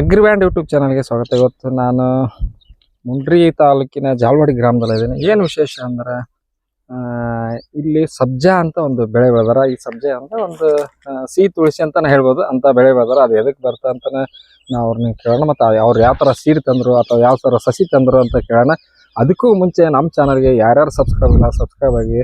ಅಗ್ರಿಬ್ಯಾಂಡ್ YouTube ಚಾನಲ್ಗೆ ಸ್ವಾಗತ. ಇವತ್ತು ನಾನು ಮುಂಡ್ರಿ ತಾಲೂಕಿನ ಜಾಲವಾಡಿ ಗ್ರಾಮದಲ್ಲಿದ್ದೀನಿ ಏನು ವಿಶೇಷ ಅಂದ್ರೆ ಇಲ್ಲಿ ಸಬ್ಜಾ ಅಂತ ಒಂದು ಬೆಳೆ ಬೆಳೆದಾರ. ಈ ಸಬ್ಜಾ ಅಂತ ಒಂದು ಸಿಹಿ ತುಳಸಿ ಅಂತಾನೆ ಹೇಳ್ಬೋದು. ಅಂತ ಬೆಳೆ ಬೆಳೆದಾರ. ಅದು ಎದಕ್ಕೆ ಬರ್ತಾ ಅಂತಾನೆ ನಾವು ಅವ್ರನ್ನ ಕೇಳೋಣ. ಮತ್ತು ಅವ್ರು ಯಾವ ಥರ ಸೀರೆ ತಂದರು ಅಥವಾ ಯಾವ ಥರ ಸಸಿ ತಂದರು ಅಂತ ಕೇಳೋಣ. ಅದಕ್ಕೂ ಮುಂಚೆ ನಮ್ಮ ಚಾನಲ್ಗೆ ಯಾರ್ಯಾರು ಸಬ್ಸ್ಕ್ರೈಬ್ ಇಲ್ಲ ಸಬ್ಸ್ಕ್ರೈಬ್ ಆಗಿ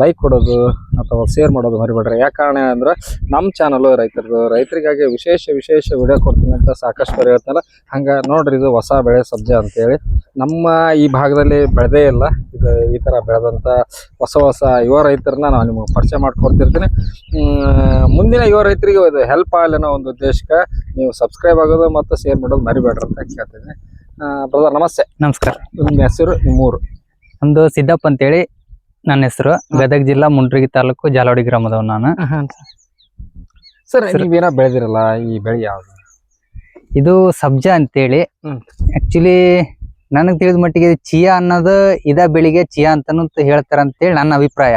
ಲೈಕ್ ಕೊಡೋದು ಅಥವಾ ಶೇರ್ ಮಾಡೋದು ಮರಿಬೇಡ್ರಿ. ಯಾಕೆ ಕಾರಣ ಅಂದ್ರೆ ನಮ್ಮ ಚಾನಲು ರೈತರದು, ರೈತರಿಗಾಗಿ ವಿಶೇಷ ವಿಶೇಷ ವಿಡಿಯೋ ಕೊಡ್ತೀನಿ ಅಂತ ಸಾಕಷ್ಟು ಬರೀ ಹೇಳ್ತಾರೆ ಹಂಗೆ ನೋಡ್ರಿ ಇದು ಹೊಸ ಬೆಳೆ ಸಬ್ಜೆ ಅಂತೇಳಿ. ನಮ್ಮ ಈ ಭಾಗದಲ್ಲಿ ಬೆಳೆದೇ ಇಲ್ಲ. ಇದು ಈ ಥರ ಬೆಳೆದಂಥ ಹೊಸ ಹೊಸ ಯುವ ರೈತರನ್ನ ನಾನು ನಿಮಗೆ ಪರಿಚಯ ಮಾಡ್ಕೊಡ್ತಿರ್ತೀನಿ. ಮುಂದಿನ ಯುವ ರೈತರಿಗೆ ಇದು ಹೆಲ್ಪ್ ಆಗಲಿ ಅನ್ನೋ ಒಂದು ಉದ್ದೇಶಕ್ಕೆ ನೀವು ಸಬ್ಸ್ಕ್ರೈಬ್ ಆಗೋದು ಮತ್ತು ಶೇರ್ ಮಾಡೋದು ಮರಿಬೇಡ್ರಿ ಅಂತ ಕೇಳ್ತೀನಿ ಬ್ರದರ್ ನಮಸ್ತೆ. ನಮಸ್ಕಾರ. ನಿಮ್ಮ ಹೆಸರು ನಿಮ್ಮೂರು ನಮ್ದು ಸಿದ್ದಪ್ಪ ಅಂತೇಳಿ ನನ್ನ ಹೆಸರು. ಗದಗ ಜಿಲ್ಲಾ ಮುಂಡ್ರಿಗಿ ತಾಲೂಕು ಜಾಲವಾಡಿ ಗ್ರಾಮದವ್ ನಾನು. ಸರ್. ನೀವೇನ ಬೆಳೆದಿರಲ್ಲ ಈ ಬೆಳೆ ಯಾವುದು? ಇದು ಸಬ್ಜಾ ಅಂತೇಳಿ. ಹೇಳಿ ಆಕ್ಚುಲಿ ನನಗ್ ತಿಳಿದ ಮಟ್ಟಿಗೆ ಚಿಯಾ ಅನ್ನೋದು ಇದ ಬೆಳಿಗ್ಗೆ ಚಿಯಾ ಅಂತಾನು ಹೇಳ್ತಾರ ಅಂತೇಳಿ ನನ್ನ ಅಭಿಪ್ರಾಯ.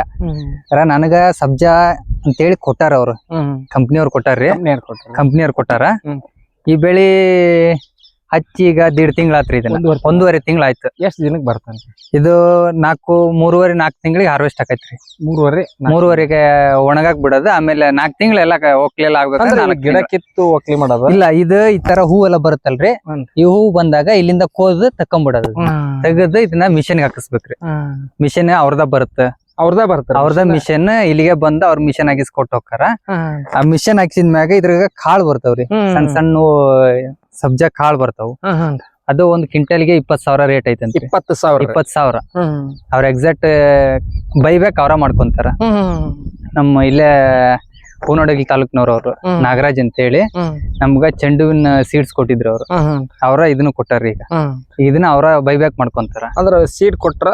ನನಗ ಸಬ್ಜಾ ಅಂತೇಳಿ ಕೊಟ್ಟಾರ ಅವ್ರು. ಕಂಪ್ನಿಯವ್ರು ಕೊಟ್ಟಾರ್ರಿ. ಕಂಪ್ನಿಯವ್ರು ಕೊಟ್ಟಾರ. ಈ ಬೆಳಿ ಹಚ್ಚಿ ಈಗ ದೀಡ್ ತಿಂಗಳಾತ್ರಿ ಇದನ್ನ. ಒಂದೂವರೆ ಒಂದೂವರೆ ತಿಂಗಳಾಯ್ತು. ಎಷ್ಟು ದಿನಕ್ಕೆ ಬರ್ತಾನೆ ಇದು ನಾಲ್ಕು ಮೂರುವರೆ ನಾಲ್ಕು ತಿಂಗಳಿಗೆ ಹಾರ್ವೆಸ್ಟ್ ಆಕೈತ್ರಿ. ಮೂರುವರೆ. ಮೂರುವರೆಗೆ ಒಣಗಾಕ್ ಬಿಡೋದು ಆಮೇಲೆ ನಾಲ್ಕು ತಿಂಗಳೆಲ್ಲ ಒಕ್ಲೆಲ್ಲ ಅಂದ್ರೆ ಆಗ್ಬೇಕಂದ್ರೆ ಗಿಡ ಕಿತ್ತು ಒಕ್ಲಿ ಮಾಡೋದು? ಇಲ್ಲ ಇದು ಈ ತರ ಹೂ ಎಲ್ಲ ಬರುತ್ತಲ್ರಿ. ಈ ಹೂ ಬಂದಾಗ ಇಲ್ಲಿಂದ ಕೋದ್ ತಕೊಂಡ್ಬಿಡೋದು ತೆಗೆದು ಇದನ್ನ ಮಿಷನ್ ಹಾಕಿಸ್ಬೇಕ್ರಿ. ಮಿಷನ್ ಅವ್ರದ ಬರುತ್ತೆ. ಅವ್ರದ ಬರ್ತಾರೆ ಅವ್ರದ ಮಿಷನ್. ಇಲ್ಲಿಗೆ ಬಂದ ಅವ್ರ ಮಿಷನ್ ಹಾಕಿಸ್ ಕೊಟ್ಟು ಹೋಗ್ತಾರ ಆ ಮಿಷನ್ ಹಾಕ್ಸಿದ್ಮ್ಯಾಗ ಇದ್ರಾಗ ಕಾಳು ಬರ್ತಾವ್ರಿ. ಸಣ್ಣ ಸಣ್ಣ ಸಬ್ಜಾ ಕಾಳು ಬರ್ತಾವು. ಅದು ಒಂದ್ ಕ್ವಿಂಟಲ್ಗೆ ಇಪ್ಪತ್ ಸಾವಿರ ರೇಟ್ ಐತೆ ಇಪ್ಪತ್ತು ಸಾವಿರ. ಇಪ್ಪತ್ ಸಾವಿರ. ಅವ್ರ ಎಕ್ಸಾಕ್ಟ್ ಬೈಬ್ಯಾಕ್ ಅವ್ರ ಮಾಡ್ಕೊಂತಾರ. ನಮ್ಮ ಇಲ್ಲೇ ಹೂನಡಗಿ ತಾಲೂಕ್ನವ್ರು ಅವ್ರು ನಾಗರಾಜ್ ಅಂತ ಹೇಳಿ ನಮ್ಗ ಚೆಂಡುವಿನ ಸೀಡ್ಸ್ ಕೊಟ್ಟಿದ್ರು ಅವ್ರು. ಅವ್ರ ಇದನ್ನ ಕೊಟ್ಟಾರ ಈಗ. ಇದನ್ನ ಅವ್ರ ಬೈಬ್ಯಾಕ್ ಮಾಡ್ಕೊಂತಾರ. ಅಂದ್ರೆ ಸೀಡ್ ಕೊಟ್ರ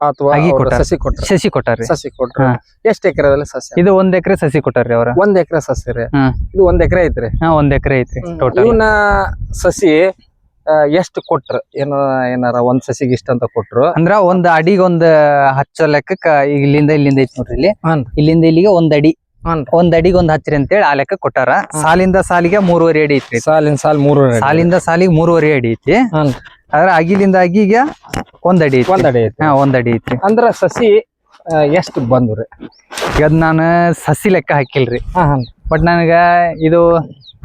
ಅಥವಾ ಅವ್ರ ಕೊಟ್ಟಾರ. ಸಸಿ ಕೊಟ್ರ. ಸಸಿ ಕೊಟ್ಟಾರ್ರಿ ಸಸಿ ಕೊಟ್ರ. ಹಾ. ಎಷ್ಟ್ ಎಕರೆದಲ್ಲಿ ಸಸಿ? ಇದು ಒಂದ್ ಎಕರೆ ಸಸಿ ಕೊಟ್ಟಾರ್ರಿ ಅವ್ರ. ಒಂದ್ ಎಕರೆ ಸಸಿ ರೀ. ಹ್ಮ್. ಇದು ಒಂದ್ ಎಕರೆ ಐತ್ರಿ. ಹಾ ಒಂದ್ ಎಕರೆ ಐತ್ರಿ ಟೋಟಲ್ ಇವನ್ನ ಸಸಿ ಆ, ಎಷ್ಟ್ ಕೊಟ್ರ? ಏನ ಏನಾರ ಒಂದ್ ಸಸಿಗೆ ಇಷ್ಟ ಅಂತ ಕೊಟ್ರು. ಅಂದ್ರ ಒಂದ್ ಅಡಿಗೆ ಒಂದ್ ಹಚ್ಚೋ ಲೆಕ್ಕಕ್ಕ ಇಲ್ಲಿಂದ ಇಲ್ಲಿಂದ ಐತಿ ನೋಡ್ರಿ ಇಲ್ಲಿ. ಇಲ್ಲಿಂದ ಇಲ್ಲಿಗೆ ಒಂದ್ ಅಡಿ. ಒಂದ್ ಅಡಿಗೆ ಒಂದ್ ಅಂತ ಅಂತೇಳಿ ಆ ಲೆಕ್ಕ ಕೊಟ್ಟಾರ. ಸಾಲಿಂದ ಸಾಲಿಗೆ ಮೂರುವರೆ ಅಡಿ ಐತ್ರಿ. ಸಾಲಿನ ಸಾಲ್ ಮೂರುವರೆ ಸಾಲಿಂದ ಸಾಲಿಗೆ ಮೂರುವರೆ ಅಡಿ ಐತಿ. ಆದ್ರ ಅಗಿಲಿಂದ ಅಗಿಗೆ ಒಂದ್ ಅಡಿ ಐತಿ ಒಂದ್ ಅಡಿ ಐತಿ ಹಾ ಒಂದ್ ಅಡಿ ಐತಿ ಅಂದ್ರ ಸಸಿ ಎಷ್ಟು ಬಂದ್ರಿ ಈಗ ನಾನು ಸಸಿ ಲೆಕ್ಕ ಹಾಕಿಲ್ರಿ. ಬಟ್ ನನಗ ಇದು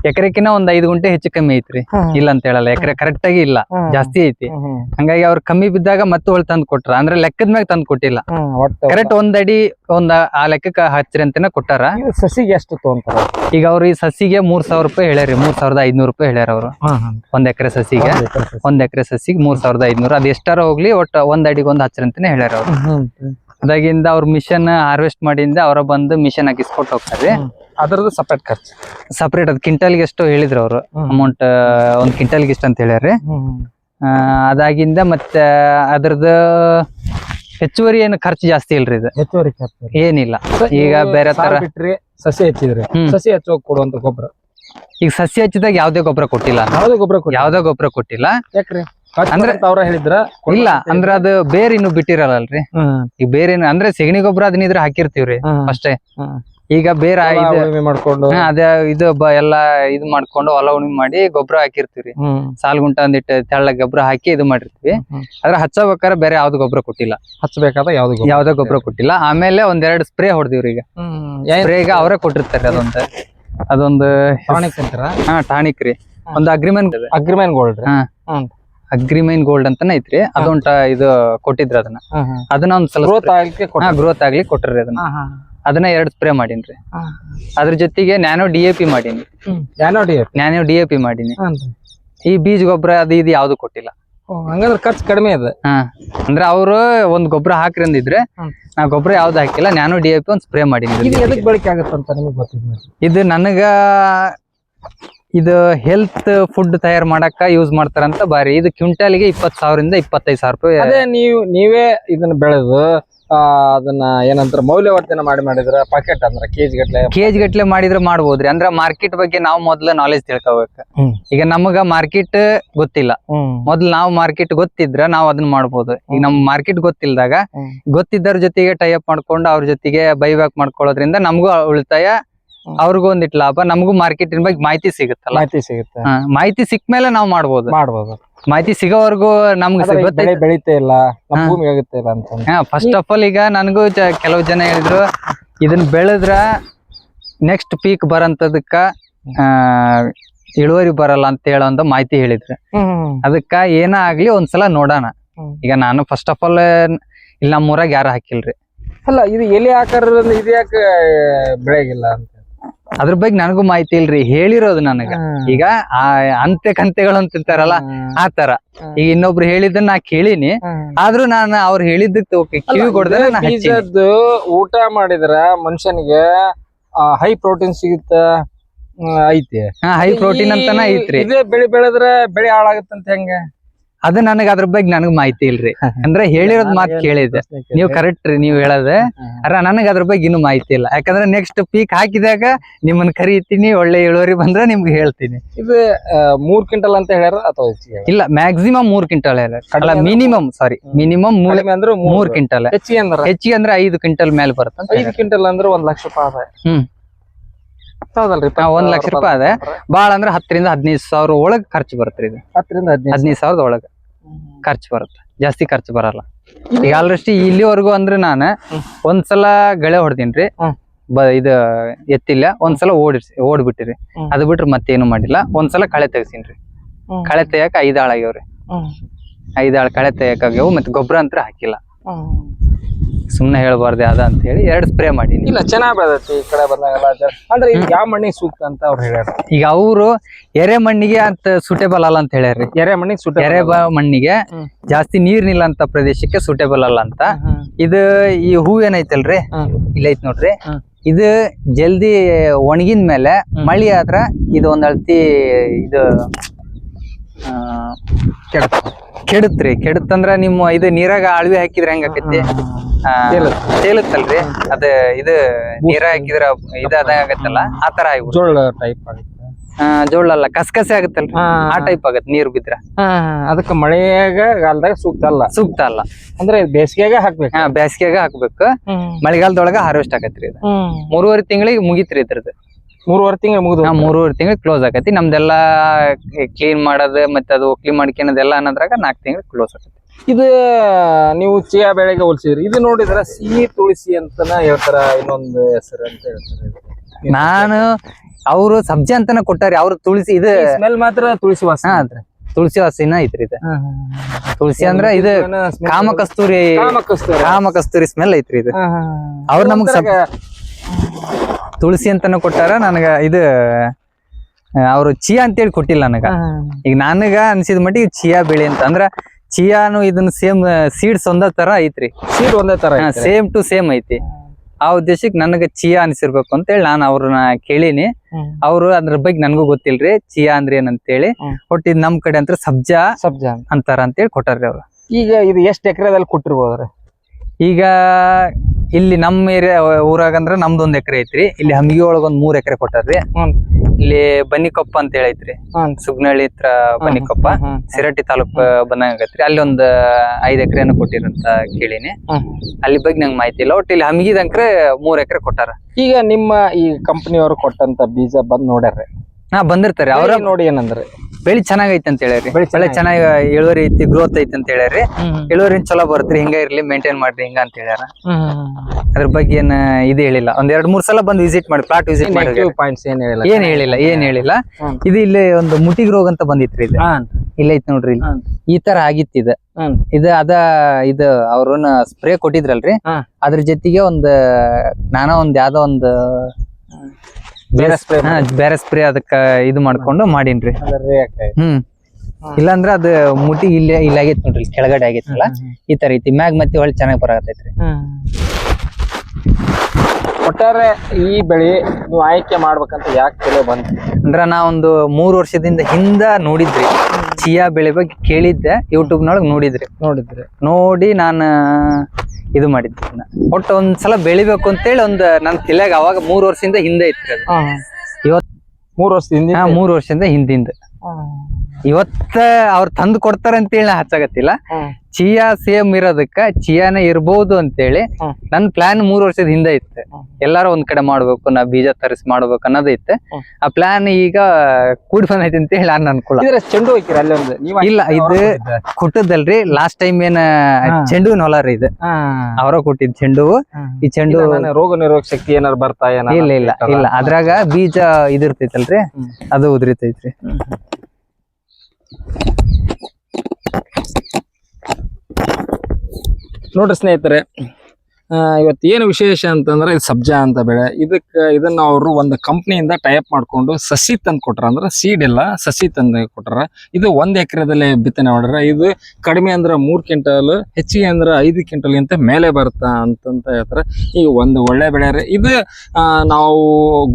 ಎಕರೆಕಿನ ಒಂದ್ ಐದು ಗುಂಟೆ ಹೆಚ್ಚು ಕಮ್ಮಿ ಐತ್ರಿ. ಇಲ್ಲ ಅಂತ ಹೇಳಲ್ಲ ಎಕರೆ ಕರೆಕ್ಟ್ ಆಗಿ ಇಲ್ಲ ಜಾಸ್ತಿ ಐತಿ. ಹಂಗಾಗಿ ಅವ್ರು ಕಮ್ಮಿ ಬಿದ್ದಾಗ ಮತ್ತೆ ಹೊಳ್ ತಂದ್ ಕೊಟ್ರ ಅಂದ್ರೆ ಲೆಕ್ಕದ ಮ್ಯಾಗ ತಂದ್ ಕೊಟ್ಟಿಲ್ಲ. ಕರೆಕ್ಟ್ ಒಂದ್ ಅಡಿ ಒಂದ್ ಆ ಲೆಕ್ಕಕ್ಕೆ ಹಚ್ಚ್ರಿ ಅಂತಾನೆ ಕೊಟ್ಟಾರ. ಸಸಿಗೆ ಎಷ್ಟು ತಗೊಂತಾರ? ಈಗ ಅವ್ರು ಈ ಸಸಿಗೆ ಮೂರ್ ಸಾವಿರ ರೂಪಾಯಿ ಹೇಳ್ಯಾರಿ ಮೂರ್ ಸಾವಿರದ ಐದ್ನೂರ್ ರೂಪಾಯಿ ಹೇಳ್ಯಾರ ಅವ್ರು. ಒಂದ್ ಎಕರೆ ಸಸಿಗೆ ಒಂದ್ ಎಕರೆ ಸಸಿಗೆ. ಮೂರ್ ಸಾವಿರದ ಐದ್ನೂರ್. ಅದ್ ಎಷ್ಟಾರ ಹೋಗ್ಲಿ ಒಟ್ಟ ಒಂದ್ ಅಡಿಗೆ ಒಂದ್ ಹಚ್ಚ್ರಿ ಅಂತಾನೆ ಹೇಳ್ಯಾರ ಅವ್ರು. ಅದಾಗಿಂದ ಅವ್ರ ಮಿಷನ್ ಹಾರ್ವೆಸ್ಟ್ ಮಾಡಿಂದ ಅವ್ರ ಬಂದು ಮಿಷನ್ ಹಾಕಿಸ್ಕೊಟ್ಟು ಹೋಗ್ತಾರ್ರಿ ಅದ್ರದ್ದು ಸಪ್ರೇಟ್ ಖರ್ಚು. ಸಪ್ರೇಟ್ ಅದ್ ಕ್ವಿಂಟಲ್ಗೆ ಎಷ್ಟು ಹೇಳಿದ್ರು ಅವರು. ಅಮೌಂಟ್ ಒಂದ್ ಕ್ವಿಂಟಲ್ಗೆ ಇಷ್ಟ ಅಂತ ಹೇಳ್ಯಾರ್ರಿ. ಅದಾಗಿಂದ ಮತ್ತೆ ಅದ್ರದ್ದು ಹೆಚ್ಚುವರಿ ಏನು ಖರ್ಚು ಜಾಸ್ತಿ ಇಲ್ರಿ ಇದು. ಹೆಚ್ಚುವರಿ ಖರ್ಚು ಏನಿಲ್ಲ. ಈಗ ಬೇರೆ ತರ ಬಿಟ್ರಿ ಸಸಿ ಹಚ್ಚಿದ್ರಿ. ಸಸಿ ಹಚ್ಚೋಕ್ ಕೊಡುವಂತ ಗೊಬ್ಬರ ಈಗ ಸಸಿ ಹಚ್ಚಿದಾಗ ಯಾವ್ದೇ ಗೊಬ್ಬರ ಕೊಟ್ಟಿಲ್ಲ. ಯಾವ್ದೇ ಗೊಬ್ಬರ ಯಾವ್ದೇ ಗೊಬ್ಬರ ಕೊಟ್ಟಿಲ್ಲ. ಯಾಕ್ರಿ? ಅಂದ್ರೆ- ಅವ್ರ ಹೇಳಿದ್ರ? ಇಲ್ಲ ಅಂದ್ರ ಅದು ಬೇರೆ ಇನ್ನು ಬಿಟ್ಟಿರಲ್ಲ ಅಲ್ರಿ ಈಗ ಬೇರೆ ಅಂದ್ರೆ ಸೆಗಣಿ ಗೊಬ್ಬರ ಅದನ್ನ ಇದ್ರ ಹಾಕಿರ್ತೀವ್ರಿ ಅಷ್ಟೇ. ಈಗ ಬೇರೆ ಮಾಡ್ಕೊಂಡು. ಅದೇ ಇದು ಎಲ್ಲ ಇದು ಮಾಡ್ಕೊಂಡು ಹೊಲ ಉಳುಮೆ ಮಾಡಿ ಗೊಬ್ಬರ ಹಾಕಿರ್ತೀವಿ ಸಾಲು ಸಾಲ್ಗುಂಟ ಒಂದಿಟ್ಟು ತೆಳ್ಳ ಗೊಬ್ಬರ ಹಾಕಿ ಇದು ಮಾಡಿರ್ತೀವಿ. ಅದ್ರ ಆದ್ರೆ ಹಚ್ಚಬೇಕಾದ್ರೆ ಬೇರೆ ಯಾವ್ದು ಗೊಬ್ಬರ ಕೊಟ್ಟಿಲ್ಲ. ಹಚ್ಚಬೇಕಾದ ಯಾವ್ದು ಗೊಬ್ಬರ? ಯಾವ್ದೇ ಗೊಬ್ಬರ ಕೊಟ್ಟಿಲ್ಲ. ಆಮೇಲೆ ಒಂದೆರಡು ಸ್ಪ್ರೇ ಹೊಡೆದಿವ್ರಿ ಈಗ. ಸ್ಪ್ರೇ ಈಗ ಅವರೇ ಕೊಟ್ಟಿರ್ತಾರೆ ಅದೊಂದು. ಅದೊಂದು ಟಾನಿಕ್ ಅಂತಾರ? ಹಾ ಟಾನಿಕ್ ರೀ. ಒಂದು ಅಗ್ರಿಮೆಂಟ್ ಅಗ್ರಿಮೆಂಟ್ ಗೋಲ್ಡ್ ಹಾ. ಅಗ್ರಿಮೈನ್ ಗೋಲ್ಡ್ ಅಂತಾನೆ ಐತ್ರಿ. ಅದೊಂಟ ಇದು ಕೊಟ್ಟಿದ್ರ ಅದನ್ನ. ಅದನ್ನ ಒಂದ್ ಸಲ ಗ್ರೋತ್ ಆಗ್ಲಿಕ್ಕೆ ಹಾ ಗ್ರೋತ್ ಆಗ್ಲಿ ಕೊಟ್ರಿ ಅದನ್ನ. ಅದನ್ನ ಎರಡ್ ಸ್ಪ್ರೇ ಮಾಡೀನ್ರಿ ಅದ್ರ ಜೊತೆಗೆ ನ್ಯಾನೋ ಡಿ ಎ ಪಿ ಮಾಡೀನಿ. Nano D nano D A P ಮಾಡೀನಿ. ಈ ಬೀಜ ಗೊಬ್ಬರ ಅದು ಇದು ಯಾವ್ದು ಕೊಟ್ಟಿಲ್ಲ. ಹಂಗಂದ್ರೆ ಖರ್ಚು ಕಡಿಮೆ ಇದೆ ಹಾ. ಅಂದ್ರೆ ಅವ್ರು ಒಂದ್ ಗೊಬ್ಬರ ಹಾಕ್ರಿ ಅಂದಿದ್ರೆ ನಾ ಗೊಬ್ಬರ ಯಾವ್ದು ಹಾಕಿಲ್ಲ ನ್ಯಾನೋ ಡಿ ಎ ಪಿ ಒಂದ್ ಸ್ಪ್ರೇ ಮಾಡಿನಿ. ಬಳಕೆ ಆಗುತ್ತೆ ಅಂತ ನಿಮಗೆ ಇದು ನನಗ ಇದು ಹೆಲ್ತ್ ಫುಡ್ ತಯಾರು ಮಾಡಕ್ಕ ಯೂಸ್ ಮಾಡ್ತಾರಂತ ಬಾರಿ. ಇದು ಕ್ವಿಂಟಲ್ಗೆ ಇಪ್ಪತ್ ಸಾವಿರದಿಂದ ಇಪ್ಪತ್ತೈದು ಸಾವಿರ ರೂಪಾಯಿ. ಅದೇ ನೀವು ನೀವೇ ಇದನ್ನ ಬೆಳೆದು ಆ, ಅದನ್ನ ಏನಂತ ಮೌಲ್ಯವರ್ಧನೆ ಮಾಡಿ ಮಾಡಿದ್ರ ಪಾಕೆಟ್ ಅಂದ್ರೆ ಕೆಜಿ ಗಟ್ಲೆ ಕೆಜಿ ಗಟ್ಲೆ ಮಾಡಿದ್ರೆ ಮಾಡ್ಬೋದ್ರಿ. ಅಂದ್ರ ಮಾರ್ಕೆಟ್ ಬಗ್ಗೆ ನಾವು ಮೊದ್ಲು ನಾಲೆಜ್ ತಿಳ್ಕೊಬೇಕು. ಹ್ಮ್. ಈಗ ನಮಗ ಮಾರ್ಕೆಟ್ ಗೊತ್ತಿಲ್ಲ. ಮೊದ್ಲು ನಾವು ಮಾರ್ಕೆಟ್ ಗೊತ್ತಿದ್ರ ನಾವು ಅದನ್ನ ಮಾಡ್ಬೋದು. ಈಗ ನಮ್ ಮಾರ್ಕೆಟ್ ಗೊತ್ತಿಲ್ದಾಗ ಹ್ಮ್. ಗೊತ್ತಿದ್ದವ್ರ ಜೊತೆಗೆ ಟೈ ಅಪ್ ಮಾಡ್ಕೊಂಡು ಅವ್ರ ಜೊತೆಗೆ ಬೈಬ್ಯಾಕ್ ಮಾಡ್ಕೊಳ್ಳೋದ್ರಿಂದ ನಮಗೂ ಉಳಿತಾಯ. ಅವ್ರಿಗೂ ಒಂದಿಟ್ ಲಾಭ ನಮಗೂ ಮಾರ್ಕೆಟಿನ ಬಗ್ಗೆ ಮಾಹಿತಿ ಸಿಗುತ್ತಲ್ಲ? ಮಾಹಿತಿ ಸಿಗುತ್ತೆ. ಮಾಹಿತಿ ಸಿಕ್ಕ ಮೇಲೆ ನಾವು ಮಾಡ್ಬೋದು. ಮಾಡ್ಬೋದು. ಮಾಹಿತಿ ಸಿಗೋವರೆಗೂ ನಮ್ಗೆ ಸಿಗುತ್ತೆ ಬೆಳಿತಾ ಇಲ್ಲ. ಭೂಮಿ ಆಗುತ್ತೆ ಇಲ್ಲ ಅಂತ ಹಾ ಫಸ್ಟ್ ಆಫ್ ಆಲ್ ಈಗ ನನಗೂ ಕೆಲವು ಜನ ಹೇಳಿದ್ರು ಇದನ್ನ ಬೆಳೆದ್ರ ನೆಕ್ಸ್ಟ್ ಪೀಕ್ ಬರಂತದಕ್ಕ ಇಳುವರಿ ಬರಲ್ಲ ಅಂತ ಹೇಳೋ ಒಂದು ಮಾಹಿತಿ ಹೇಳಿದ್ರು. ಅದಕ್ಕ ಏನ ಆಗ್ಲಿ ಒಂದ್ಸಲ ನೋಡೋಣ. ಈಗ ನಾನು ಫಸ್ಟ್ ಆಫ್ ಆಲ್ ಇಲ್ಲಿ ನಮ್ಮೂರಾಗ ಯಾರು ಹಾಕಿಲ್ರಿ. ಅಲ್ಲ ಇದು ಎಲೆ ಹಾಕಾರ ಇದು ಯಾಕೆ ಬೆಳೆಗಿಲ್ಲ ಅಂತ? ಅದ್ರ ಬಗ್ಗೆ ನನಗೂ ಮಾಹಿತಿ ಇಲ್ರಿ ಹೇಳಿರೋದು ನನಗ. ಈಗ ಆ ಅಂತೆ ಕಂತೆಗಳು ಅಂತಿರ್ತಾರಲ್ಲ ಆ ತರ. ಈಗ ಇನ್ನೊಬ್ರು ಹೇಳಿದ್ದನ್ನ ನಾ ಕೇಳಿನಿ. ಆದ್ರೂ ನಾನು ಅವ್ರು ಹೇಳಿದ್ದಕ್ಕೆ ಕಿವಿ ಕೊಡದೆ ನಾ ಹಚ್ಚಿನಿ. ಬೀಜದ್ದು ಊಟ ಮಾಡಿದ್ರ ಮನುಷ್ಯನಿಗೆ ಹೈ ಪ್ರೋಟೀನ್ ಸಿಗುತ್ತ ಐತಿ. ಹಾ ಪ್ರೋಟೀನ್ ಅಂತಾನ ಐತ್ರಿ. ಇದೇ ಬೆಳೆ ಬೆಳೆದ್ರ ಬೆಳೆ ಹಾಳಾಗತ್ತಂತ ಹೆಂಗ? ಅದ ನನಗ ಅದ್ರ ಬಗ್ಗೆ ನನಗ್ ಮಾಹಿತಿ ಇಲ್ರಿ. ಅಂದ್ರೆ ಹೇಳಿರೋದ್ ಮಾತ್ ಕೇಳಿದ್ದೆ ನೀವು ಕರೆಕ್ಟ್ ರೀ ನೀವ್ ಹೇಳದೆ. ಅರ ನನಗ ಅದ್ರ ಬಗ್ಗೆ ಇನ್ನು ಮಾಹಿತಿ ಇಲ್ಲ. ಯಾಕಂದ್ರೆ ನೆಕ್ಸ್ಟ್ ಪೀಕ್ ಹಾಕಿದಾಗ ನಿಮ್ಮನ್ನ ಕರೀತೀನಿ ಒಳ್ಳೆ ಇಳುವರಿ ಬಂದ್ರೆ ನಿಮ್ಗೆ ಹೇಳ್ತೀನಿ. ಇದು ಮೂರ್ ಕ್ವಿಂಟಲ್ ಅಂತ ಹೇಳ್ಯಾರ ಅಥವಾ ಇಲ್ಲ ಮ್ಯಾಕ್ಸಿಮಮ್ ಮೂರ್ ಕ್ವಿಂಟಲ್ ಅಲ್ಲ ಮಿನಿಮಮ್ ಸಾರಿ ಮಿನಿಮಮ್ ಅಂದ್ರೆ ಮೂರ್. ಕ್ವಿಂಟಲ್. ಹೆಚ್ಚಿಗೆ ಅಂದ್ರ? ಹೆಚ್ಚಿಗೆ ಅಂದ್ರೆ ಐದು ಕ್ವಿಂಟಲ್ ಮೇಲೆ ಬರುತ್ತೆ ಐದು ಕ್ವಿಂಟಲ್ ಅಂದ್ರೆ ಒಂದ್ ಲಕ್ಷ ರೂಪಾಯಿ ಹ್ಮ್. ಹೌದಲ್ರಿ ಒಂದ್ ಲಕ್ಷ ರೂಪಾಯಿ ಅದ. ಬಾಳ ಅಂದ್ರೆ ಹತ್ತರಿಂದ ಹದಿನೈದು ಸಾವಿರ ಒಳಗ್ ಖರ್ಚು ಬರುತ್ತೆ ಇದು. ಹತ್ತರಿಂದ ಹದಿನೈದು ಹದಿನೈದು ಸಾವಿರದ ಒಳಗ ಖರ್ಚು ಬರುತ್ತೆ. ಜಾಸ್ತಿ ಖರ್ಚು ಬರಲ್ಲ. ಈಗ ಆಲ್ರೆಡಿ ಇಲ್ಲಿವರೆಗೂ ಅಂದ್ರೆ ನಾನು. ಒಂದ್ಸಲ ಗಳೆ ಹೊಡ್ದೀನ್ರಿ. ಬ ಇದು ಎತ್ತಿಲ್ಲ. ಒಂದ್ಸಲ ಓಡಿಸಿ ಓಡ್ಬಿಟ್ಟಿರಿ. ಅದು ಬಿಟ್ರೆ ಮತ್ತೇನು ಮಾಡಿಲ್ಲ. ಒಂದ್ಸಲ ಕಳೆ ತೆಗ್ಸೀನ್ರಿ. ಕಳೆ ತೆಗಿಯಕ ಐದಾಳ್ ಆಗ್ಯಾವ್ರಿ. ಐದಾಳ್ ಕಳೆ ತೆಗಿಯಕ್ ಆಗ್ಯಾವು ಮತ್ತೆ ಗೊಬ್ಬರ ಅಂತ ಹಾಕಿಲ್ಲ. ಹ್ಮ್. ಸುಮ್ನೆ ಹೇಳ್ಬಾರ್ದು ಅದ ಅಂತ ಹೇಳಿ ಎರಡು ಸ್ಪ್ರೇ ಮಾಡೀನಿ. ಇಲ್ಲ ಚೆನ್ನಾಗ್ ಬೆಳೆದೈತಿ ಈ ಕಡೆ ಬಂದಾಗ ಅಂದ್ರೆ ಇದು ಯಾವ ಮಣ್ಣಿಗೆ ಸೂಕ್ತ ಅಂತ ಅವ್ರು ಹೇಳ್ಯಾರ. ಈಗ ಅವರು ಎರೆ ಮಣ್ಣಿಗೆ ಅಂತ ಸೂಟೇಬಲ್ ಅಲ್ಲ ಅಂತ ಹೇಳ್ಯಾರಿ ಎರೆ ಮಣ್ಣಿಗೆ ಸೂಟ ಎರೆ ಮಣ್ಣಿಗೆ. ಜಾಸ್ತಿ ನೀರ್ ನಿಲ್ಲಂತ ಪ್ರದೇಶಕ್ಕೆ ಸೂಟೇಬಲ್ ಅಲ್ಲ ಅಂತ. ಇದು ಈ ಹೂ ಏನೈತಲ್ರಿ? ಇಲ್ಲ ಐತ್ ನೋಡ್ರಿ. ಇದು ಜಲ್ದಿ ಒಣಗಿದ ಮೇಲೆ. ಮಳಿ ಆದ್ರ ಇದು ಒಂದ್ ಅಳ್ತಿ ಇದು ಆ, ಕೆಡತ್ರಿ. ಕೆಡತ್ತಂದ್ರ ನಿಮ್ಮ ಇದು ನೀರಾಗ ಅಳವಿ ಹಾಕಿದ್ರೆ ಹೆಂಗ ಆಕತಿ. ತೇಲುತ್ತಲ್ರಿ ಅದ ಇದು ನೀರ ಹಾಕಿದ್ರ ಇದ ಅದ ಆಗತ್ತಲ್ಲ ಆ ತರ ಜೋಳ ಟೈಪ್ ಆಗುತ್ತೆ. ಜೋಳ ಅಲ್ಲ ಕಸಕಸೆ ಆಗತ್ತಲ್ರಿ? ಆ ಟೈಪ್ ಆಗತ್ತೆ ನೀರ್ ಬಿದ್ರ. ಅದಕ್ಕೆ ಮಳೆಯಾಗ ಕಾಲದಾಗ ಸೂಕ್ತ ಅಲ್ಲ. ಸೂಕ್ತ ಅಲ್ಲ. ಅಂದ್ರೆ ಬೇಸಿಗೆಗೆ ಹಾಕ್ಬೇಕು. ಹಾ ಹಾಕ್ಬೇಕು. ಮಳೆಗಾಲದೊಳಗ ಹಾರ್ವೆಸ್ಟ್ ಆಗತ್ರಿ ಇದು. ಮೂರುವರೆ ತಿಂಗಳಿಗೆ ಮುಗಿತ್ರಿ ಇದ್ರದ್ದು. ಮೂರುವರೆ ತಿಂಗಳು ಮುಗಿದು ಮೂರುವರೆ ತಿಂಗಳು ಕ್ಲೋಸ್ ಆಗತಿ ನಮ್ದೆಲ್ಲಾ ಕ್ಲೀನ್ ಮಾಡೋದು ಮತ್ತೆ ಅದು ಕ್ಲೀನ್ ಮಾಡ್ಕೊಳೋದೆಲ್ಲ ಅನ್ನೋದ್ರಾಗ ನಾಲ್ಕು ತಿಂಗಳು ಕ್ಲೋಸ್ ಆಗತಿ ಇದು ನೀವು ಚಿಯಾ ಬೆಳೆಗೆ ಹೋಲಿಸಿದ್ರಿ. ಇದು ನೋಡಿದ್ರ ಸಿಹಿ ತುಳಸಿ ಅಂತನ ಹೇಳ್ತಾರ ಇನ್ನೊಂದು ಹೆಸರು ಅಂತ ಹೇಳ್ತಾರೆ. ನಾನು ಅವರು ಸಬ್ಜಿ ಅಂತಾನ ಕೊಟ್ಟಾರಿ ಅವ್ರ ತುಳಸಿ ಇದು ಸ್ಮೆಲ್ ಮಾತ್ರ ತುಳಸಿ ವಾಸ. ತುಳಸಿ ವಾಸಿನ ಐತ್ರಿ ಇದು. ತುಳಸಿ ಅಂದ್ರ ಇದು ಕಾಮ ಕಸ್ತೂರಿ ಕಾಮಕಸ್ತೂರಿ ಕಾಮ ಕಸ್ತೂರಿ ಸ್ಮೆಲ್ ಐತ್ರಿ ಇದು. ಅವ್ರ ನಮಗ್ ತುಳಸಿ ಅಂತಾನು ಕೊಟ್ಟಾರ ನನಗ ಇದು ಅವರು ಚಿಯಾ ಅಂತೇಳಿ ಕೊಟ್ಟಿಲ್ಲ ನನಗ. ಈಗ ನನಗ ಅನ್ಸಿದ ಮಟ್ಟಿಗೆ ಚಿಯಾ ಬೆಳೆ ಅಂತ. ಅಂದ್ರ ಚಿಯಾನು ಇದನ್ನ ಸೇಮ್ ಸೀಡ್ಸ್ ಒಂದೇ ತರ ಐತ್ರಿ. ಸೀಡ್ ಒಂದೇ ತರ. ಸೇಮ್ ಟು ಸೇಮ್ ಐತಿ. ಆ ಉದ್ದೇಶಕ್ಕೆ ನನಗೆ ಚಿಯಾ ಅನ್ಸಿರ್ಬೇಕು ಅಂತೇಳಿ ನಾನು ಅವ್ರನ್ನ ಕೇಳಿನಿ. ಅವ್ರು ಅದ್ರ ಬಗ್ಗೆ ನನಗೂ ಗೊತ್ತಿಲ್ರಿ ಚಿಯಾ ಅಂದ್ರೆ ಏನಂತ ಹೇಳಿ ಒಟ್ಟು ಇದ್ ನಮ್ ಕಡೆ ಅಂತ ಸಬ್ಜಾ ಸಬ್ಜಾ. ಅಂತಾರ ಅಂತೇಳಿ ಕೊಟ್ಟಾರ್ರಿ ಅವ್ರು. ಈಗ ಇದು ಎಷ್ಟ್ ಎಕರೆದಲ್ಲಿ ಕೊಟ್ಟಿರ್ಬೋದ್ರಿ? ಈಗ ಇಲ್ಲಿ ನಮ್ಮ ಏರಿಯಾ ಊರಾಗ ಅಂದ್ರ ನಮ್ದು ಒಂದ್ ಎಕರೆ ಐತ್ರಿ. ಇಲ್ಲಿ ಹಮ್ಗಿ ಒಳಗ ಒಂದ್ ಮೂರ್ ಎಕರೆ ಕೊಟ್ಟಾರ್ರಿ. ಇಲ್ಲಿ ಬನ್ನಿಕೊಪ್ಪ ಅಂತ ಹೇಳೈತ್ರಿ. ಸುಗ್ನಳ್ಳಿ ಹತ್ರ ಬನ್ನಿಕೊಪ್ಪ. ಸಿರಟ್ಟಿ ತಾಲೂಕ್ ಬಂದಂಗೈತ್ರಿ ಅಲ್ಲಿ ಒಂದ್ ಐದ್ ಎಕರೆನ ಕೊಟ್ಟಿರಂತ ಕೇಳಿನಿ. ಅಲ್ಲಿ ಬಗ್ಗೆ ನಂಗೆ ಮಾಹಿತಿ ಇಲ್ಲ. ಒಟ್ಟು ಇಲ್ಲಿ ಹಮ್ಗಿದಂಕ್ರೆ ಮೂರ್ ಎಕರೆ ಕೊಟ್ಟಾರ. ಈಗ ನಿಮ್ಮ ಈ ಕಂಪನಿಯವರು ಕೊಟ್ಟಂತ ಬೀಜ ಬಂದ್ ನೋಡ್ಯಾರ ಹಾ ಬಂದಿರ್ತಾರೆ. ಅವ್ರ ನೋಡಿ ಏನಂದ್ರೆ? ಬೆಳಿ ಚೆನ್ನಾಗೈತೆ ಅಂತ ಹೇಳ್ಯಾರಿ ಬೆಳಿ ಬೆಳೆ ಚೆನ್ನಾಗಿ ಇಳುವರಿ ಐತಿ ಗ್ರೋತ್ ಐತಿ ಅಂತ ಹೇಳ್ಯಾರಿ ಇಳುವರಿ ಚಲೋ ಬರುತ್ತೆ ಹಿಂಗ ಇರ್ಲಿ ಮೇಂಟೈನ್ ಮಾಡ್ರಿ ಹಿಂಗ ಅಂತ ಹೇಳ್ಯಾರ. ಅದ್ರ ಬಗ್ಗೆ ಏನ್ ಇದು ಹೇಳಿಲ್ಲ. ಒಂದ್ ಎರಡ್ ಮೂರ್ ಸಲ ಬಂದು ವಿಸಿಟ್ ಮಾಡಿ ಪ್ಲಾಟ್ ವಿಸಿಟ್ ಮಾಡಿ ಪಾಯಿಂಟ್ಸ್ ಏನ್ ಹೇಳಿಲ್ಲ. ಏನ್ ಹೇಳಿಲ್ಲ ಏನ್ ಹೇಳಿಲ್ಲ. ಇದು ಇಲ್ಲಿ ಒಂದು ಮುಟಿಗ್ ರೋಗ ಅಂತ ಬಂದಿತ್ರಿ ಇದು ಇಲ್ಲ ಐತ್ ನೋಡ್ರಿ ಇಲ್ಲಿ. ಈ ತರ ಆಗಿತ್ತು ಇದು. ಅದ ಇದು ಅವ್ರನ್ನ ಸ್ಪ್ರೇ ಕೊಟ್ಟಿದ್ರಲ್ರಿ. ಅದ್ರ ಜೊತೆಗೆ ಒಂದ್ ನಾನ ಒಂದ್ ಯಾವ್ದೋ ಒಂದ್ ಬೇರೆ ಸ್ಪ್ರೇ ಬೇರೆ ಸ್ಪ್ರೇ ಅದಕ್ಕ ಇದು ಮಾಡ್ಕೊಂಡು ಮಾಡೀನ್ರಿ. ಹ್ಮ್. ಇಲ್ಲಾಂದ್ರ ಅದ ಮುಟಿ ಇಲ್ಲೇ ಇಲ್ಲ ಆಗೈತಿ ನೋಡ್ರಿ ಇಲ್ಲಿ ಕೆಳಗಡೆ ಆಗೈತಲ್ಲ. ಈ ತರ ಐತಿ. ಮ್ಯಾಗ್ ಮತ್ತೆ ಹೊಳ್ಳಿ ಚೆನ್ನಾಗಿ ಬರಾಕತೈತ್ರಿ ಒಟ್ಟಾರೆ ಈ ಬೆಳೆ ನೀವು ಆಯ್ಕೆ ಮಾಡ್ಬೇಕಂತ ಯಾಕೆ ತಲೆ ಬಂತು? ಅಂದ್ರೆ ನಾ ಒಂದು ಮೂರ್ ವರ್ಷದಿಂದ ಹಿಂದ ನೋಡಿದ್ರಿ. ಚಿಯಾ ಬೆಳೆ ಬಗ್ಗೆ ಕೇಳಿದ್ದೆ ಯೂಟ್ಯೂಬ್ ನೊಳಗ್ ನೋಡಿದ್ರಿ. ನೋಡಿದ್ರೆ. ನೋಡಿ ನಾನು ಇದು ಮಾಡಿದ್ದೆ ಒಟ್ಟ ಒಟ್ಟು ಒಂದ್ಸಲ ಬೆಳಿಬೇಕು ಅಂತೇಳಿ ಒಂದು ನನ್ ತಲೆಯಾಗ ಅವಾಗ ಮೂರು ವರ್ಷದಿಂದ ಹಿಂದೆ ಇತ್ತು ಮೂರು ವರ್ಷದಿಂದ ಮೂರ್ ವರ್ಷದಿಂದ ಹಿಂದಿಂದ. ಇವತ್ತ ಅವ್ರ ತಂದು ಕೊಡ್ತಾರ ಅಂತೇಳಿ ನಾ ಹಚ್ಚಾಗತ್ತಿಲ್ಲ ಚಿಯಾ ಸೇಮ್ ಇರೋದಕ್ಕ ಚಿಯಾನ ಇರ್ಬೋದು ಅಂತೇಳಿ ಹೇಳಿ ನನ್ ಪ್ಲಾನ್ ಮೂರ್ ವರ್ಷದ ಹಿಂದೆ ಇತ್ತು. ಎಲ್ಲಾರು ಒಂದ್ ಕಡೆ ಮಾಡ್ಬೇಕು ನಾ ಬೀಜ ತರಿಸಿ ಮಾಡ್ಬೇಕು ಅನ್ನೋದು ಇತ್ತು. ಆ ಪ್ಲಾನ್ ಈಗ ಕೂಡಿ ಬಂದೈತಿ ಅಂತ ಹೇಳಿ ನಾನು ಅನ್ಕೊಳ ಚೆಂಡು ಇಲ್ಲ, ಇದು-? ಕುಟ್ಟದಲ್ರಿ ಲಾಸ್ಟ್ ಟೈಮ್ ಏನ ಚೆಂಡು ಚೆಂಡುವಿನ ಹೊಲ ರೀ ಇದು. ಅವರ ಕೊಟ್ಟಿದ್ ಚೆಂಡು ಈ ಚೆಂಡು ರೋಗ ನಿರೋಗ ಶಕ್ತಿ ಏನಾರು ಬರ್ತಾ ಇಲ್ಲ ಇಲ್ಲ? ಇಲ್ಲ. ಅದ್ರಾಗ ಬೀಜ ಇದಿರ್ತೈತಲ್ರಿ. ಅದು ಉದ್ರಿತೈತ್ರಿ. ನೋಡ್ರಿ ಸ್ನೇಹಿತರೆ ಇವತ್ತು ಏನು ವಿಶೇಷ ಅಂತಂದ್ರೆ ಇದು ಸಬ್ಜಾ ಅಂತ ಬೆಳೆ. ಇದಕ್ಕೆ, ಇದನ್ನ ಅವರು ಒಂದು ಕಂಪ್ನಿಯಿಂದ ಟೈಪ್ ಮಾಡ್ಕೊಂಡು ಸಸಿ ತಂದು ಕೊಟ್ರ ಅಂದ್ರೆ ಸೀಡ್ ಇಲ್ಲ, ಸಸಿ ತಂದು ಕೊಟ್ರ. ಇದು ಒಂದ್ ಎಕರೆದಲ್ಲಿ ಬಿತ್ತನೆ ಮಾಡ್ರ ಇದು ಕಡಿಮೆ ಅಂದ್ರೆ ಮೂರ್ ಕ್ವಿಂಟಲ್, ಹೆಚ್ಚಿಗೆ ಅಂದ್ರೆ ಐದು ಕ್ವಿಂಟಲ್ ಗಿಂತ ಮೇಲೆ ಬರುತ್ತಾ ಅಂತಂತ ಹೇಳ್ತಾರೆ. ಈ ಒಂದು ಒಳ್ಳೆ ಬೆಳೆ ರೀ. ಇದು ನಾವು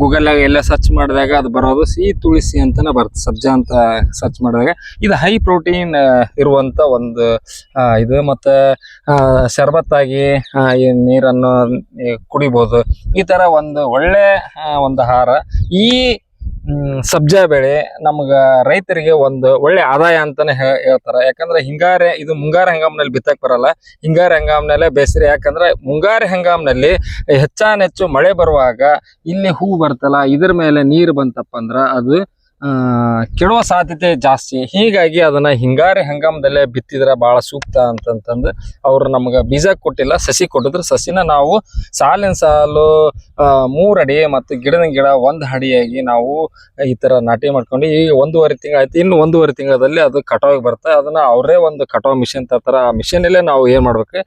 ಗೂಗಲ್ ಎಲ್ಲ ಸರ್ಚ್ ಮಾಡಿದಾಗ ಅದು ಬರೋದು ಸಿಹಿ ತುಳಸಿ ಅಂತಾನೆ ಬರುತ್ತೆ, ಸಬ್ಜಾ ಅಂತ ಸರ್ಚ್ ಮಾಡಿದಾಗ. ಇದು ಹೈ ಪ್ರೋಟೀನ್ ಇರುವಂತ ಒಂದು ಇದು ಮತ್ತೆ ಶರ್ಬತ್ತಾಗಿ ಈ ನೀರನ್ನು ಕುಡಿಬಹುದು ಈ ತರ ಒಂದು ಒಳ್ಳೆ ಒಂದು ಆಹಾರ. ಈ ಸಬ್ಜಾ ಬೆಳೆ ನಮ್ಗೆ ರೈತರಿಗೆ ಒಂದು ಒಳ್ಳೆ ಆದಾಯ ಅಂತಾನೆ ಹೇಳ್ತಾರೆ. ಯಾಕಂದ್ರೆ ಹಿಂಗಾರೆ, ಇದು ಮುಂಗಾರು ಹಂಗಾಮ್ನಲ್ಲಿ ಬಿತ್ತಕ್ಕೆ ಬರಲ್ಲ. ಹಿಂಗಾರು ಹಂಗಾಮ್ನಲ್ಲೇ ಬೇಸರಿ. ಯಾಕಂದ್ರೆ ಮುಂಗಾರು ಹಂಗಾಮ್ನಲ್ಲಿ ಹೆಚ್ಚಾನೆಚ್ಚು ಮಳೆ ಬರುವಾಗ ಇಲ್ಲಿ ಹೂ ಬರ್ತಲ್ಲ, ಇದ್ರ ಮೇಲೆ ನೀರು ಬಂತಪ್ಪ ಅಂದ್ರ ಅದು ಕೆಡುವ ಸಾಧ್ಯತೆ ಜಾಸ್ತಿ. ಹೀಗಾಗಿ ಅದನ್ನ ಹಿಂಗಾರಿ ಹಂಗಾಮದಲ್ಲೇ ಬಿತ್ತಿದ್ರೆ ಬಹಳ ಸೂಕ್ತ ಅಂತಂತಂದು ಅವರು ನಮ್ಗೆ ಬೀಜ ಕೊಟ್ಟಿಲ್ಲ. ಸಸಿ ಕೊಟ್ಟಿದ್ರು. ಸಸಿನ ನಾವು ಸಾಲಿನ ಸಾಲು ಮೂರು ಅಡಿ ಮತ್ತು ಗಿಡದ ಗಿಡ ಒಂದು ಅಡಿಯಾಗಿ ನಾವು ಈ ತರ ನಾಟಿ ಮಾಡ್ಕೊಂಡು ಈ ಒಂದೂವರೆ ತಿಂಗಳು ಆಯ್ತು. ಇನ್ನು ಒಂದೂವರೆ ತಿಂಗಳಲ್ಲಿ ಅದು ಕಟಾವಿಗೆ ಬರುತ್ತೆ. ಅದನ್ನ ಅವರೇ ಒಂದು ಕಟಾವ್ ಮಿಷನ್ ತರ್ತಾರೆ ಆ ಮಿಷನ್ ಅಲ್ಲೇ ನಾವು ಏನು ಮಾಡ್ಬೇಕು?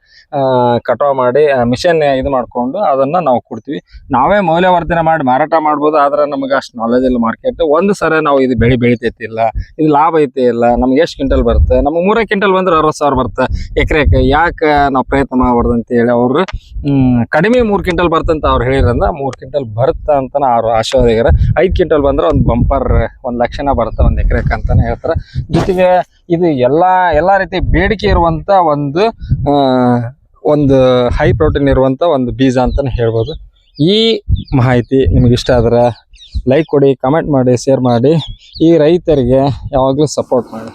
ಕಟಾವ್ ಮಾಡಿ ಮಿಷನ್ ಇದು ಮಾಡ್ಕೊಂಡು ಅದನ್ನ ನಾವು ಕೊಡ್ತೀವಿ. ನಾವೇ ಮೌಲ್ಯವರ್ಧನೆ ಮಾಡಿ ಮಾರಾಟ ಮಾಡ್ಬೋದು. ಆದರೆ ನಮಗೆ ಅಷ್ಟು ನಾಲೆಜ್ ಇಲ್ಲ ಮಾರ್ಕೆಟ್ ಒಂದು ಸಲ ನಾವು ಇದು ಬೆಳೆ ಬೆಳಿತೈತಿ ಇಲ್ಲ, ಇದು ಲಾಭ ಐತಿ ಇಲ್ಲ, ನಮ್ಗೆ ಎಷ್ಟು ಕ್ವಿಂಟಲ್ ಬರುತ್ತೆ? ನಮ್ಗೆ ಮೂರೇ ಕ್ವಿಂಟಲ್ ಬಂದ್ರೆ ಅರವತ್ತು ಸಾವಿರ ಬರುತ್ತೆ ಎಕರೆಗೆ. ಯಾಕೆ ನಾವು ಪ್ರಯತ್ನ ಮಾಡಬಾರ್ದು ಅಂತ ಹೇಳಿ ಅವರು ಕಡಿಮೆ ಮೂರು ಕ್ವಿಂಟಲ್ ಬರ್ತಂತ ಅವ್ರು ಹೇಳಿರಂದ ಮೂರು ಕ್ವಿಂಟಲ್ ಬರುತ್ತೆ ಅಂತ ಅವ್ರು ಆಶಾವಾದಿಗಾರ ಐದು ಕ್ವಿಂಟಲ್ ಬಂದ್ರೆ ಒಂದು ಬಂಪರ್ ಒಂದು ಲಕ್ಷಣ ಬರುತ್ತೆ ಒಂದು ಎಕರೆಗೆ ಅಂತಾನೆ ಹೇಳ್ತಾರೆ. ಜೊತೆಗೆ ಇದು ಎಲ್ಲಾ ಎಲ್ಲಾ ರೀತಿ ಬೇಡಿಕೆ ಇರುವಂತ ಒಂದು ಒಂದು ಹೈ ಪ್ರೋಟೀನ್ ಇರುವಂತ ಒಂದು ಬೀಜ ಅಂತಾನೆ ಹೇಳ್ಬೋದು. ಈ ಮಾಹಿತಿ ನಿಮ್ಗೆ ಇಷ್ಟ ಆದ್ರೆ ಲೈಕ್ ಕೊಡಿ ಕಮೆಂಟ್ ಮಾಡಿ ಶೇರ್ ಮಾಡಿ. ಈ ರೈತರಿಗೆ ಯಾವಾಗಲೂ ಸಪೋರ್ಟ್ ಮಾಡಿ.